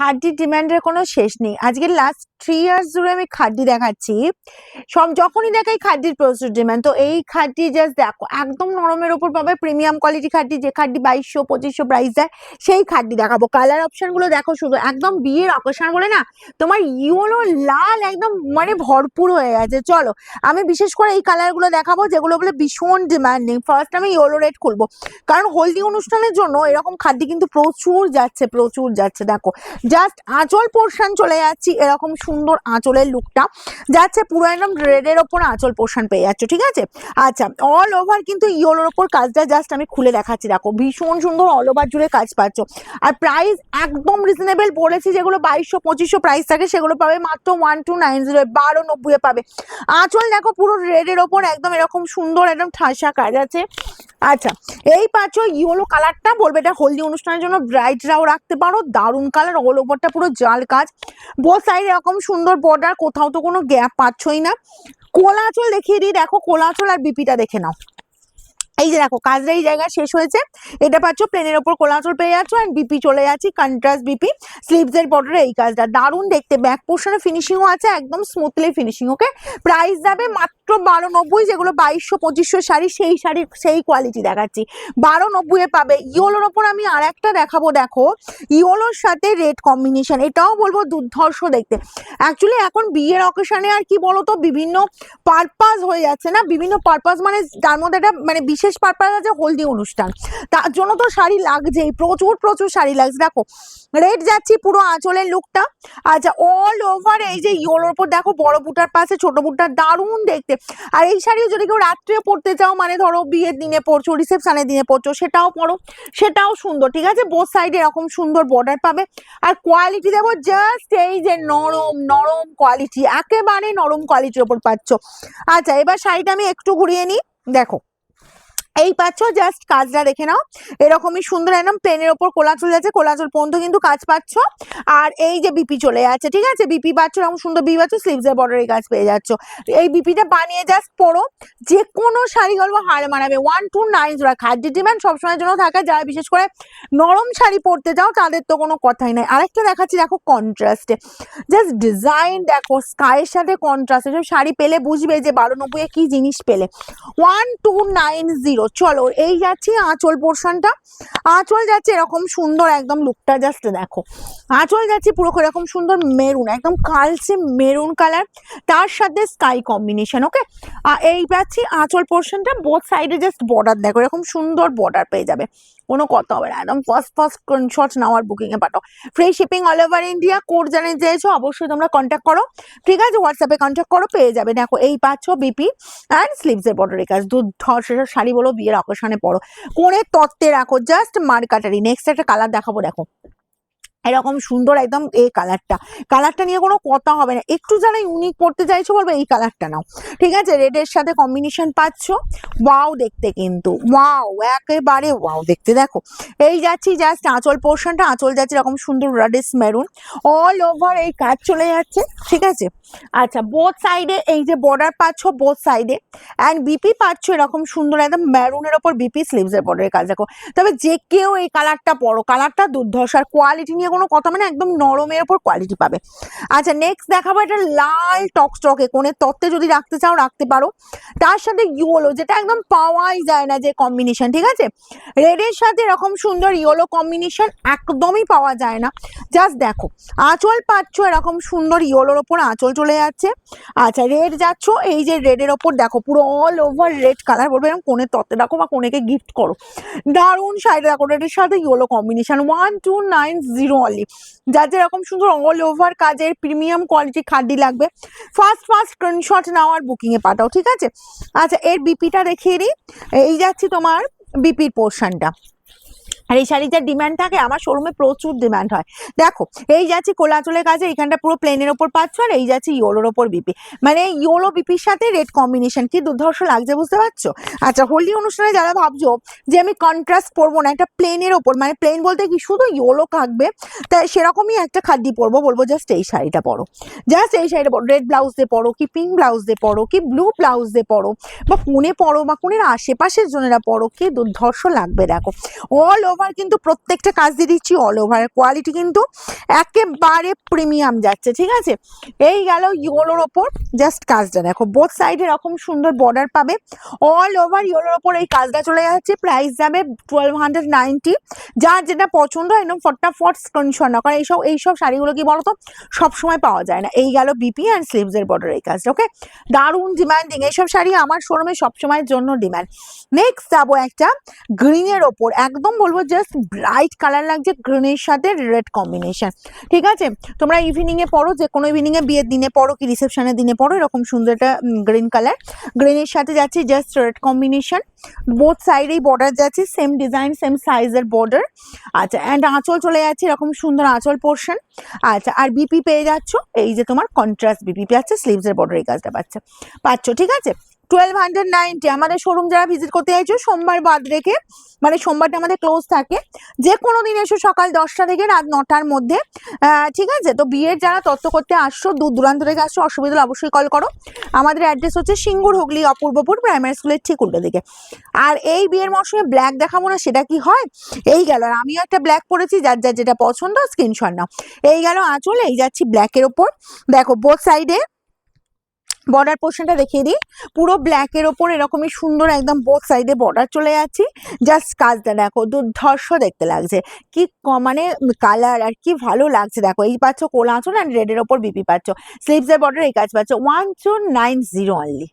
খাদ্যির ডিমান্ডের কোনো শেষ নেই। আজকে লাস্ট থ্রি ইয়ার্স ধরে আমি খাদ্যি দেখাচ্ছি। সব যখনই দেখাই খাদ্যির প্রচুর ডিমান্ড তো এই খাদ্যি জাস্ট দেখো, একদম নরমের ওপর পাবে প্রিমিয়াম কোয়ালিটি খাদ্যি, যে খাদ্যি বাইশশো, পঁচিশশো প্রাইস দেয়, সেই খাদ্যি দেখাবো। কালার অপশনগুলো দেখো শুধু, একদম বিয়ের অকেশন বলে না, তোমার ইউলো লাল একদম মানে ভরপুর হয়ে গেছে। চলো, আমি বিশেষ করে এই কালারগুলো দেখাবো, যেগুলো বলে ভীষণ ডিমান্ডিং ফার্স্ট আমি ইয়েলো রেড খুলবো। কারণ হলদি অনুষ্ঠানের জন্য এরকম খাদ্য কিন্তু প্রচুর যাচ্ছে প্রচুর যাচ্ছে। দেখো জাস্ট আঁচল পোর্শন চলে যাচ্ছি, এরকম সুন্দর আঁচলের লুকটা যাচ্ছে পুরো একদম রেডের ওপর আঁচল পোর্শন পেয়ে যাচ্ছে, ঠিক আছে? আচ্ছা অল ওভার কিন্তু ইয়েলোর ওপর কাজটা জাস্ট আমি খুলে দেখাচ্ছি, দেখো, ভীষণ সুন্দর অল ওভার জুড়ে কাজ পাচ্ছ। আর প্রাইস একদম রিজনেবল বলেছি, যেগুলো বাইশশো, পঁচিশশো প্রাইস থাকে, সেগুলো পাবে মাত্র ওয়ান টু নাইন জিরো বারো নব্বই পাবে। আঁচল দেখো পুরো রেডের ওপর একদম এরকম সুন্দর একদম ঠাসা কাজ আছে। আচ্ছা এই পাচ্ছ ইয়েলো কালারটা বলবে, এটা হলদি অনুষ্ঠানের জন্য ব্রাইটরাও রাখতে পারো, দারুণ কালার অল ওভারটা পুরো জাল কাজ। বোথ সাইড এরকম সুন্দর বর্ডার কোথাও তো কোনো গ্যাপ পাচ্ছই না। কোলাচল দেখিয়ে দিই, দেখো কোলাচল আর বিপিটা দেখে নাও। এই যে দেখো, কাজটা এই জায়গায় শেষ হয়েছে। এটা পাচ্ছ প্লেনের ওপর কোলাচল পেয়ে যাচ্ছ অ্যান্ড বিপি চলে যাচ্ছি কন্ট্রাস্ট বিপি স্লিভস এর বর্ডারে এই কাজটা। দারুণ দেখতে ব্যাক পোর্শনে ফিনিশিংও আছে, একদম স্মুথলি ফিনিশিং ওকে প্রাইস যাবে মাত্র বারো নব্বই, যেগুলো বাইশশো, পঁচিশশো শাড়ি, সেই শাড়ি সেই কোয়ালিটি দেখাচ্ছি। বারো নব্বইয়ে পাবে। ইয়োলোর ওপর আমি আর একটা দেখাবো, দেখো। ইয়োলোর সাথে রেড কম্বিনেশন এটাও বলব দুর্ধর্ষ দেখতে। অ্যাকচুয়ালি এখন বিয়ের অকেশনে আর কি বলতো, বিভিন্ন পারপাস হয়ে যাচ্ছে না? বিভিন্ন পারপাস মানে তার মধ্যে একটা মানে বিশেষ পারপাস আছে হলদি অনুষ্ঠান। তার জন্য তো শাড়ি লাগছেই, প্রচুর প্রচুর শাড়ি লাগছে। দেখো রেড যাচ্ছি পুরো আঁচলের লুকটা আচ্ছা অল ওভার এই যে ইয়োলোর ওপর, দেখো বড় বুটার পাশে, ছোট বুটার দারুণ দেখতে। আর এই শাড়িও যদি কেউ রাত্রে পরতে চাও মানে ধরো বিয়ের দিনে পরছো রিসেপশনের দিনে পরছো, সেটাও পরো। সেটাও সুন্দর, ঠিক আছে? বোথ সাইডে এরকম সুন্দর বর্ডার পাবে। আর কোয়ালিটি দেখো জাস্ট এই যে নরম নরম কোয়ালিটি একেবারে নরম কোয়ালিটির ওপর পাচ্ছ। আচ্ছা এবার শাড়িটা আমি একটু ঘুরিয়ে নিই। দেখো এই পাচ্ছ জাস্ট কাজটা দেখে নাও। এরকমই সুন্দর একদম প্লেনের ওপর কোলাচল যাচ্ছে কোলাচল পর্যন্ত কিন্তু কাজ পাচ্ছ। আর এই যে বিপি চলে যাচ্ছে, ঠিক আছে? বিপি পাচ্ছ, এরকম সুন্দর বিপি পাচ্ছ স্লিভসের বর্ডারে কাজ পেয়ে যাচ্ছ। এই বিপিটা বানিয়ে জাস্ট পরো যে কোনো শাড়ি গল্প হার মানাবে। ওয়ান টু নাইন জোড়া। খাদ্য ডিমান্ড সবসময়ের জন্য থাকে, যারা বিশেষ করে নরম শাড়ি পরতে যাও তাদের তো কোনো কথাই নাই। আরেকটা দেখাচ্ছি, দেখো কন্ট্রাস্টে জাস্ট ডিজাইন দেখো স্কাইয়ের সাথে কন্ট্রাস্ট এসব শাড়ি পেলে বুঝবে যে বারো নব্বই কি জিনিস পেলে। ওয়ান টু নাইন জিরো চলো, এই যাচ্ছি আঁচল পোর্শনটা আঁচল যাচ্ছে এরকম সুন্দর একদম লুকটা জাস্ট দেখো। আঁচল যাচ্ছে পুরো এরকম সুন্দর মেরুন একদম কালচে মেরুন কালার তার সাথে স্কাই কম্বিনেশন ওকে আর এই পাচ্ছি আঁচল পোর্শনটা বোথ সাইডে জাস্ট বর্ডার দেখো, এরকম সুন্দর বর্ডার পেয়ে যাবে। কোনো কথা হবে না, একদম ফার্স্ট ফার্স্ট স্ক্রিনশট নেওয়ার বুকিংয়ে পাঠাও। Free shipping all over India code জানিয়ে চেয়েছো অবশ্যই তোমরা কন্ট্যাক্ট করো। ঠিক আছে হোয়াটসঅ্যাপে কন্ট্যাক্ট করো, পেয়ে যাবে। দেখো, এই পাচ্ছ বিপি অ্যান্ড স্লিভসের বর্ডারের কাজ দুর্ধর্ষ শাড়ি বলো বিয়ের অকেশনে পড়ো। কোণের তত্ত্বে রাখো জাস্ট মার্কাটারি। নেক্সট একটা কালার দেখাবো দেখো। এরকম সুন্দর একদম এই কালারটা কালারটা নিয়ে কোনো কথা হবে না। একটু যারা ইউনিক পড়তে চাইছো বলব, এই কালারটা নাও। ঠিক আছে? রেডের সাথে কম্বিনেশন পাচ্ছ। ওয়াও দেখতে কিন্তু। ওয়াও একেবারে ওয়াও দেখতে। দেখো, এই যাচ্ছি জাস্ট আঁচল পোর্শনটা আঁচল যাচ্ছে এরকম সুন্দর রেডিস মেরুন অল ওভার এই কাজ চলে যাচ্ছে। ঠিক আছে? আচ্ছা বোথ সাইডে এই যে বর্ডার পাচ্ছ বোথ সাইডে অ্যান্ড বিপি পাচ্ছ এরকম সুন্দর একদম মেরুনের ওপর বিপি স্লিভসের বর্ডারের কাজ। দেখো, তবে যে কেউ এই কালারটা পরো। কালারটা দুর্ধর্ষ। আর কোয়ালিটি নিয়ে কোনো কথা মানে একদম নরমের ওপর কোয়ালিটি পাবে। আচ্ছা নেক্সট দেখাবো এটা লাল টকস্টকে কোণের তত্ত্বে যদি রাখতে চাও, রাখতে পারো। তার সাথে ইয়োলো, যেটা একদম পাওয়াই যায় না যে কম্বিনেশন ঠিক আছে? রেডের সাথে এরকম সুন্দর ইয়োলো কম্বিনেশন একদমই পাওয়া যায় না। জাস্ট দেখো, আঁচল পাচ্ছ, এরকম সুন্দর ইয়োলোর ওপর আঁচল চলে যাচ্ছে। আচ্ছা রেড যাচ্ছ, এই যে রেডের ওপর দেখো, পুরো অল ওভার রেড কালার বলবে এরকম কোণের তত্ত্বে রাখো বা কোণেকে গিফট করো। দারুণ শাড়ি দেখো রেডের সাথে yellow combination one two nine zero only যার যেরকম সুন্দর অল ওভার কাজের প্রিমিয়াম কোয়ালিটি খাদি লাগবে ফার্স্ট ফার্স্ট স্ক্রিনশট নেওয়ার বুকিংয়ে পাঠাও, ঠিক আছে? আচ্ছা এর বিপিটা দেখিয়ে দিই। এই যাচ্ছি তোমার বিপির পোর্শনটা আর এই শাড়িটার ডিমান্ড থাকে, আমার শোরুমে প্রচুর ডিমান্ড হয়। দেখো, এই যাচ্ছি কোলাচলের কাছে এখানটা পুরো প্লেনের ওপর পাচ্ছ, আর এই যাচ্ছে ইয়োলোর ওপর বিপি মানে ইয়োলো বিপির সাথে রেড কম্বিনেশন কি দুর্ধর্ষ লাগছে বুঝতে পারছ? আচ্ছা হোলি অনুষ্ঠানে যারা ভাবছ যে আমি কন্ট্রাস্ট পরবো না, একটা প্লেনের ওপর মানে প্লেন বলতে কি, শুধু ইয়োলো থাকবে তাই সেরকমই একটা খাদ্যি পরবো, বলব জাস্ট এই শাড়িটা পরো। জাস্ট এই শাড়িটা পরো রেড ব্লাউজ দিয়ে পরো, কি পিঙ্ক ব্লাউজ দিয়ে পরো, কি ব্লু ব্লাউজ দিয়ে পরো, বা কোণে পরো, বা কোনের আশেপাশের জনেরা পরো, কি দুর্ধর্ষ লাগবে, দেখো। অল ওভার ওভার কিন্তু প্রত্যেকটা কাজ দিয়ে দিচ্ছি অল ওভার কোয়ালিটি কিন্তু একেবারে প্রিমিয়াম যাচ্ছে, ঠিক আছে? এই গেল ইয়োলোর ওপর জাস্ট কাজটা দেখো। বোথ সাইডে এরকম সুন্দর বর্ডার পাবে। অল ওভার ইয়োলোর ওপর এই কাজটা চলে যাচ্ছে। প্রাইস যাবে টুয়েলভ হান্ড্রেড নাইনটি যার যেটা পছন্দ, একদম ফটাফট স্ক্রিনশট না কারণ এইসব এইসব শাড়িগুলো কি বলতো? সবসময় পাওয়া যায় না। এই গেল বিপি অ্যান্ড স্লিভসের বর্ডার এই কাজটা ওকে দারুণ ডিমান্ডিং এইসব শাড়ি আমার শোরুমে সবসময়ের জন্য ডিমান্ড নেক্সট যাব একটা গ্রিনের ওপর। একদম বলব জাস্ট ব্রাইট কালার লাগছে গ্রিনের সাথে রেড কম্বিনেশন ঠিক আছে? তোমরা ইভিনিং এ পড়ো, যে কোনো ইভিনিং এ বিয়ের দিনে পড়ো কি রিসেপশনের দিনে পড়ো, এরকম সুন্দর একটা গ্রিন কালার গ্রিনের সাথে যাচ্ছে জাস্ট রেড কম্বিনেশন বোথ সাইডেই বর্ডার যাচ্ছে সেম ডিজাইন সেম সাইজের বর্ডার আচ্ছা অ্যান্ড আঁচল চলে যাচ্ছে, এরকম সুন্দর আঁচল পোর্শন আচ্ছা আর বিপি পেয়ে যাচ্ছ, এই যে তোমার কন্ট্রাস্ট বিপি পাচ্ছে স্লিভসের বর্ডার এই কাজটা পাচ্ছে। পাচ্ছ, ঠিক আছে? টুয়েলভ হান্ড্রেড নাইনটি আমাদের শোরুম যারা ভিজিট করতে চাইছো, সোমবার বাদ রেখে মানে সোমবারটা আমাদের ক্লোজ থাকে। যে কোনো দিন এসো সকাল দশটা থেকে রাত নটার মধ্যে। ঠিক আছে? তো বিয়ের যারা তত্ত্ব করতে আসছো, দূর দূরান্ত থেকে আসছো, অসুবিধা অবশ্যই কল করো। আমাদের অ্যাড্রেস হচ্ছে সিঙ্গুর হুগলি, অপূর্বপুর প্রাইমারি স্কুলের ঠিক উল্টো দিকে। আর এই বিয়ের মৌসুমে ব্ল্যাক দেখাবো না, সেটা কি হয়? এই গেল, আর আমিও একটা ব্ল্যাক পরেছি, যার যার যেটা পছন্দ স্ক্রিনশট নাও। এই গেল আঁচল, এই যাচ্ছি ব্ল্যাকের ওপর। দেখো বোথ সাইডে বর্ডার পোর্শনটা দেখিয়ে দিই। পুরো ব্ল্যাকের ওপর এরকমই সুন্দর একদম বোথ সাইডে বর্ডার চলে যাচ্ছি। জাস্ট কাজটা দেখো, দুর্ধর্ষ দেখতে লাগছে। কি মানে কালার আর কি ভালো লাগছে দেখো। এই পাচ্ছ কোলা আঁচল অ্যান্ড রেডের ওপর বিপি পাচ্ছ। স্লিভসের বর্ডার এই কাজ পাচ্ছ। One two nine zero only